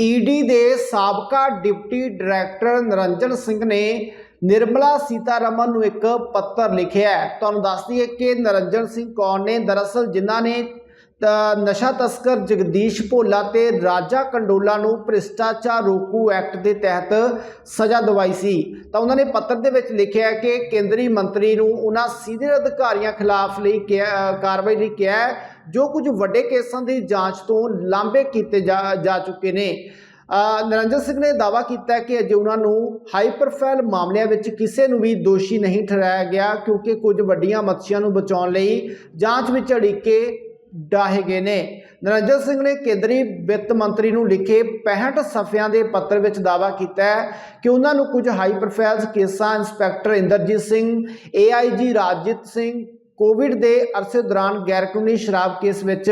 ED ਦੇ ਸਾਬਕਾ deputy director ਨਿਰੰਜਨ ਸਿੰਘ ਨੇ ਨਿਰਮਲਾ ਸੀਤਾਰਮਨ ਨੂੰ ਇੱਕ ਪੱਤਰ ਲਿਖਿਆ ਹੈ। ਤੁਹਾਨੂੰ ਦੱਸ ਦਈਏ ਕਿ ਨਿਰੰਜਨ ਸਿੰਘ ਕੌਣ ਨੇ ਦਰਅਸਲ ਜਿਨ੍ਹਾਂ ਨੇ ਤਾਂ, ਨਸ਼ਾ ਤਸਕਰ ਜਗਦੀਸ਼ ਭੋਲਾ ਤੇ ਰਾਜਾ ਕੰਡੋਲਾ ਨੂੰ ਭ੍ਰਿਸ਼ਟਾਚਾਰ ਰੋਕੂ ਐਕਟ ਦੇ ਤਹਿਤ ਸਜ਼ਾ ਦਵਾਈ ਸੀ। ਤਾਂ ਉਹਨਾਂ ਨੇ ਪੱਤਰ ਦੇ ਵਿੱਚ ਲਿਖਿਆ ਕਿ ਕੇਂਦਰੀ ਮੰਤਰੀ ਨੂੰ ਉਹਨਾਂ ਸੀਨੀਅਰ ਅਧਿਕਾਰੀਆਂ ਖਿਲਾਫ ਲਈ ਕਿਹਾ- ਕਾਰਵਾਈ ਲਈ ਕਿਹਾ ਜੋ ਕੁਝ ਵੱਡੇ ਕੇਸਾਂ ਦੀ ਜਾਂਚ ਤੋਂ ਲਾਂਭੇ ਕੀਤੇ ਜਾ ਜਾ ਚੁੱਕੇ ਨੇ। ਅ, ਸਿੰਘ ਨੇ ਦਾਅਵਾ ਕੀਤਾ ਕਿ ਅਜੇ ਉਹਨਾਂ ਨੂੰ ਹਾਈ ਪ੍ਰੋਫਾਈਲ ਮਾਮਲਿਆਂ ਵਿੱਚ ਕਿਸੇ ਨੂੰ ਵੀ ਦੋਸ਼ੀ ਨਹੀਂ ਠਹਿਰਾਇਆ ਗਿਆ ਕਿਉਂਕਿ ਕੁਝ ਵੱਡੀਆਂ ਮੱਛੀਆਂ ਨੂੰ ਬਚਾਉਣ ਲਈ ਜਾਂਚ ਵਿੱਚ ਅੜਿੱਕੇ ਡਾਹੇ ਗਏ ਨੇ। ਨਿਰੰਜਨ ਸਿੰਘ ਨੇ ਕੇਂਦਰੀ ਵਿੱਤ ਮੰਤਰੀ ਨੂੰ ਲਿਖੇ 65 ਸਫ਼ਿਆਂ ਦੇ ਪੱਤਰ ਵਿੱਚ ਦਾਅਵਾ ਕੀਤਾ ਹੈ ਕਿ ਉਹਨਾਂ ਨੂੰ ਕੁਝ ਹਾਈ ਪ੍ਰੋਫਾਈਲ ਕੇਸਾਂ inspector Inderjit Singh AIG Rajjit Singh Covid ਦੇ ਅਰਸੇ ਦੌਰਾਨ ਗੈਰਕਾਨੂੰਨੀ ਸ਼ਰਾਬ ਕੇਸ ਵਿੱਚ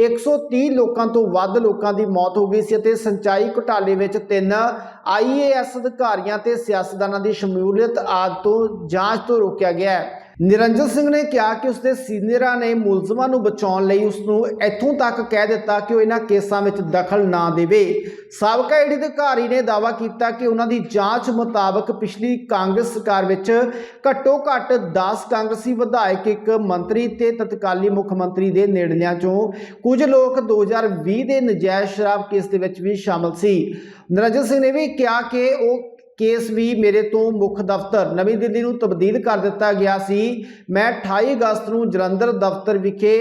130 ਲੋਕਾਂ ਤੋਂ ਵੱਧ ਲੋਕਾਂ ਦੀ ਮੌਤ ਹੋ ਗਈ ਸੀ ਅਤੇ ਸਿੰਚਾਈ ਘੁਟਾਲੇ ਵਿੱਚ ਤਿੰਨ ਆਈਏਐਸ ਅਧਿਕਾਰੀਆਂ ਤੇ ਸਿਆਸਤਦਾਨਾਂ ਦੀ ਸ਼ਮੂਲੀਅਤ ਆਦਿ ਤੋਂ ਜਾਂਚ ਤੋਂ ਰੋਕਿਆ ਗਿਆ ਹੈ। ਨਿਰੰਜਨ ਸਿੰਘ ਨੇ ਕਿਹਾ ਕਿ ਉਸਦੇ ਸੀਨੀਅਰਾਂ ਨੇ ਮੁਲਜ਼ਮਾਂ ਨੂੰ ਬਚਾਉਣ ਲਈ ਉਸ ਨੂੰ ਇੱਥੋਂ ਤੱਕ ਕਹਿ ਦਿੱਤਾ ਕਿ ਉਹ ਇਹਨਾਂ ਕੇਸਾਂ ਵਿੱਚ ਦਖਲ ਨਾ ਦੇਵੇ। ਸਾਬਕਾ ਈਡੀ ਅਧਿਕਾਰੀ ਨੇ ਦਾਅਵਾ ਕੀਤਾ ਕਿ ਉਹਨਾਂ ਦੀ ਜਾਂਚ ਮੁਤਾਬਕ ਪਿਛਲੀ ਕਾਂਗਰਸ ਸਰਕਾਰ ਵਿੱਚ ਘੱਟੋ ਘੱਟ 10 ਕਾਂਗਰਸੀ ਵਿਧਾਇਕ, ਇੱਕ ਮੰਤਰੀ ਤੇ ਤਤਕਾਲੀ ਮੁੱਖ ਮੰਤਰੀ ਦੇ ਨੇੜਲਿਆਂ ਚੋਂ ਕੁਝ ਲੋਕ 2020 ਦੇ ਨਜਾਇਜ਼ ਸ਼ਰਾਬ ਕੇਸ ਦੇ ਵਿੱਚ ਵੀ ਸ਼ਾਮਲ ਸੀ। ਨਿਰੰਜਨ ਸਿੰਘ ਨੇ ਵੀ ਕਿਹਾ ਕਿ ਉਹ ਕੇਸ ਵੀ ਮੇਰੇ ਤੋਂ ਮੁੱਖ ਦਫ਼ਤਰ ਨਵੀਂ ਦਿੱਲੀ ਨੂੰ ਤਬਦੀਲ ਕਰ ਦਿੱਤਾ ਗਿਆ ਸੀ। ਮੈਂ 28 ਅਗਸਤ ਨੂੰ ਜਲੰਧਰ ਦਫ਼ਤਰ ਵਿਖੇ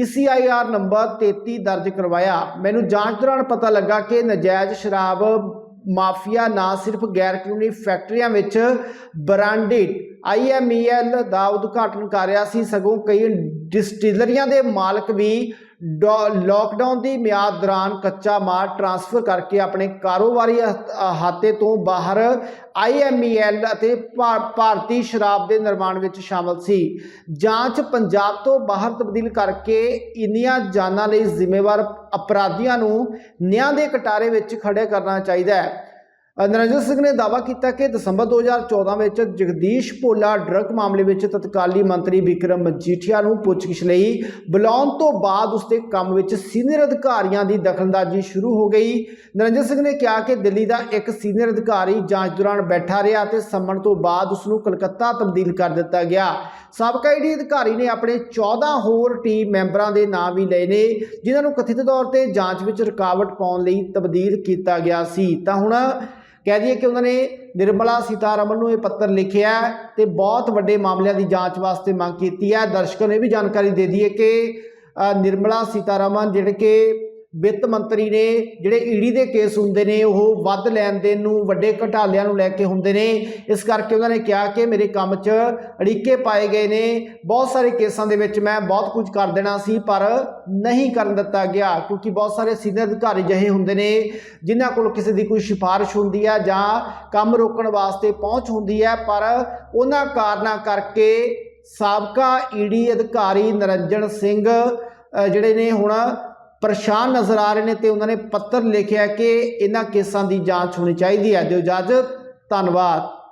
ECIR ਨੰਬਰ 33 ਦਰਜ ਕਰਵਾਇਆ। ਮੈਨੂੰ ਜਾਂਚ ਦੌਰਾਨ ਪਤਾ ਲੱਗਾ ਕਿ ਨਜਾਇਜ਼ ਸ਼ਰਾਬ ਮਾਫੀਆ ਨਾ ਸਿਰਫ ਗੈਰ ਕਾਨੂੰਨੀ ਫੈਕਟਰੀਆਂ ਵਿੱਚ ਬ੍ਰਾਂਡਡ IMEL ਦਾ ਉਦਘਾਟਨ ਕਰ ਰਿਹਾ ਸੀ, ਸਗੋਂ ਕਈ ਡਿਸਟਿਲਰੀਆਂ ਦੇ ਮਾਲਕ ਵੀ ਲਾਕਡਾਊਨ ਦੀ ਮਿਆਦ ਦੌਰਾਨ ਕੱਚਾ ਮਾਲ ਟਰਾਂਸਫਰ ਕਰਕੇ ਆਪਣੇ ਕਾਰੋਬਾਰੀ ਹਾਤੇ ਤੋਂ ਬਾਹਰ IMEL ਅਤੇ ਭਾ- ਭਾਰਤੀ ਸ਼ਰਾਬ ਦੇ ਨਿਰਮਾਣ ਵਿੱਚ ਸ਼ਾਮਲ ਸੀ। ਜਾਂਚ ਪੰਜਾਬ ਤੋਂ ਬਾਹਰ ਤਬਦੀਲ ਕਰਕੇ ਇੰਨੀਆਂ ਜਾਨਾਂ ਲਈ ਜ਼ਿੰਮੇਵਾਰ ਅਪਰਾਧੀਆਂ ਨੂੰ ਨਿਆਂ ਦੇ ਕਟਾਰੇ ਵਿੱਚ ਖੜੇ ਕਰਨਾ ਚਾਹੀਦਾ ਹੈ। ਨਰਿੰਦਰ ਸਿੰਘ ਨੇ ਦਾਅਵਾ ਕੀਤਾ ਕਿ ਦਸੰਬਰ 2014 ਵਿੱਚ ਜਗਦੀਸ਼ ਭੋਲਾ ਡਰੱਗ ਮਾਮਲੇ ਵਿੱਚ ਤਤਕਾਲੀ ਮੰਤਰੀ ਵਿਕਰਮ ਮਜੀਠੀਆ ਨੂੰ ਪੁੱਛਗਿੱਛ ਲਈ ਬੁਲਾਉਣ ਤੋਂ ਬਾਅਦ ਉਸਦੇ ਕੰਮ ਵਿੱਚ ਸੀਨੀਅਰ ਅਧਿਕਾਰੀਆਂ ਦੀ ਦਖਲਅੰਦਾਜ਼ੀ ਸ਼ੁਰੂ ਹੋ ਗਈ। ਨਿਰੰਜਨ ਸਿੰਘ ਨੇ ਕਿਹਾ ਕਿ ਦਿੱਲੀ ਦਾ ਇੱਕ ਸੀਨੀਅਰ ਅਧਿਕਾਰੀ ਜਾਂਚ ਦੌਰਾਨ ਬੈਠਾ ਰਿਹਾ ਤੇ ਸੰਮਣ ਤੋਂ ਬਾਅਦ ਉਸ ਨੂੰ ਕਲਕੱਤਾ ਤਬਦੀਲ ਕਰ ਦਿੱਤਾ ਗਿਆ। ਸਾਬਕਾ ਈਡੀ ਅਧਿਕਾਰੀ ਨੇ ਆਪਣੇ 14 ਹੋਰ ਟੀਮ ਮੈਂਬਰਾਂ ਦੇ ਨਾਂ ਵੀ ਲਏ ਨੇ, ਜਿਨ੍ਹਾਂ ਨੂੰ ਕਥਿਤ ਤੌਰ ਤੇ ਜਾਂਚ ਵਿੱਚ ਰੁਕਾਵਟ ਪਾਉਣ ਲਈ ਤਬਦੀਲ ਕੀਤਾ ਗਿਆ ਸੀ। ਤਾਂ ਹੁਣ ਕਹਿ ਦਈਏ ਕਿ ਉਹਨਾਂ ਨੇ ਨਿਰਮਲਾ ਸੀਤਾਰਮਨ ਨੂੰ ਇਹ ਪੱਤਰ ਲਿਖਿਆ ਹੈ ਤੇ ਬਹੁਤ ਵੱਡੇ ਮਾਮਲਿਆਂ ਦੀ ਜਾਂਚ ਵਾਸਤੇ ਮੰਗ ਕੀਤੀ ਹੈ। ਦਰਸ਼ਕਾਂ ਨੂੰ ਇਹ ਵੀ ਜਾਣਕਾਰੀ ਦੇ ਦਈਏ ਕਿ ਨਿਰਮਲਾ ਸੀਤਾਰਮਨ ਜਿਹੜੇ ਕਿ ਵਿੱਤ ਮੰਤਰੀ ਨੇ ਜਿਹੜੇ ਈਡੀ ਦੇ ਕੇਸ ਹੁੰਦੇ ਨੇ, ਉਹ ਵੱਧ ਲੈਣ ਦੇਣ ਨੂੰ, ਵੱਡੇ ਘਟਾਲਿਆਂ ਨੂੰ ਲੈ ਕੇ ਹੁੰਦੇ ਨੇ। ਇਸ ਕਰਕੇ ਉਹਨਾਂ ਨੇ ਕਿਹਾ ਕਿ ਮੇਰੇ ਕੰਮ 'ਚ ਅੜਿੱਕੇ ਪਾਏ ਗਏ ਨੇ। ਬਹੁਤ ਸਾਰੇ ਕੇਸਾਂ ਦੇ ਵਿੱਚ ਮੈਂ ਬਹੁਤ ਕੁਝ ਕਰ ਦੇਣਾ ਸੀ, ਪਰ ਨਹੀਂ ਕਰਨ ਦਿੱਤਾ ਗਿਆ, ਕਿਉਂਕਿ ਬਹੁਤ ਸਾਰੇ ਸੀਨੀਅਰ ਅਧਿਕਾਰੀ ਜਿਹੇ ਹੁੰਦੇ ਨੇ, ਜਿਨ੍ਹਾਂ ਕੋਲ ਕਿਸੇ ਦੀ ਕੋਈ ਸਿਫਾਰਿਸ਼ ਹੁੰਦੀ ਹੈ ਜਾਂ ਕੰਮ ਰੋਕਣ ਵਾਸਤੇ ਪਹੁੰਚ ਹੁੰਦੀ ਹੈ ਪਰ ਉਹਨਾਂ ਕਾਰਨਾਂ ਕਰਕੇ ਸਾਬਕਾ ਈਡੀ ਅਧਿਕਾਰੀ ਨਿਰੰਜਨ ਸਿੰਘ ਜਿਹੜੇ ਨੇ ਹੁਣ ਪਰੇਸ਼ਾਨ ਨਜ਼ਰ ਆ ਰਹੇ ਨੇ ਤੇ ਉਹਨਾਂ ਨੇ ਪੱਤਰ ਲਿਖਿਆ ਕਿ ਇਹਨਾਂ ਕੇਸਾਂ ਦੀ ਜਾਂਚ ਹੋਣੀ ਚਾਹੀਦੀ ਹੈ। ਦਿਓ ਇਜਾਜ਼ਤ, ਧੰਨਵਾਦ।